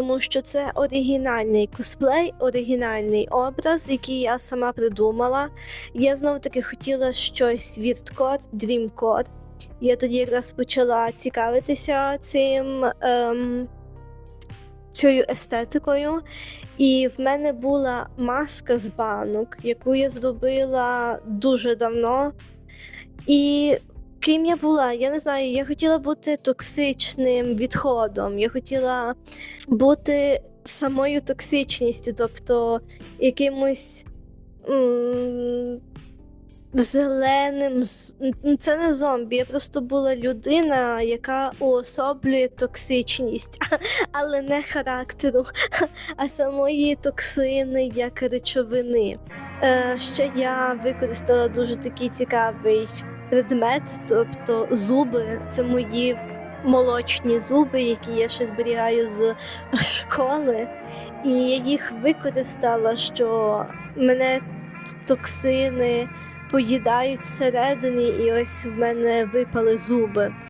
тому що це оригінальний косплей, оригінальний образ, який я сама придумала. Я знов таки хотіла щось Код, Dreamcore. Я тоді якраз почала цікавитися цим. Ем, цією естетикою, і в мене була маска з банок, яку я зробила дуже давно. І ким я була, я не знаю, я хотіла бути токсичним відходом, я хотіла бути самою токсичністю, тобто якимось. м, Зеленим, це не зомбі, я просто була людина, яка уособлює токсичність, але не характеру, а самої токсини як речовини. Е, ще я використала дуже такий цікавий предмет, тобто зуби. Це мої молочні зуби, які я ще зберігаю з школи. І я їх використала, що мене токсини поїдають всередині, і ось в мене випали зуби.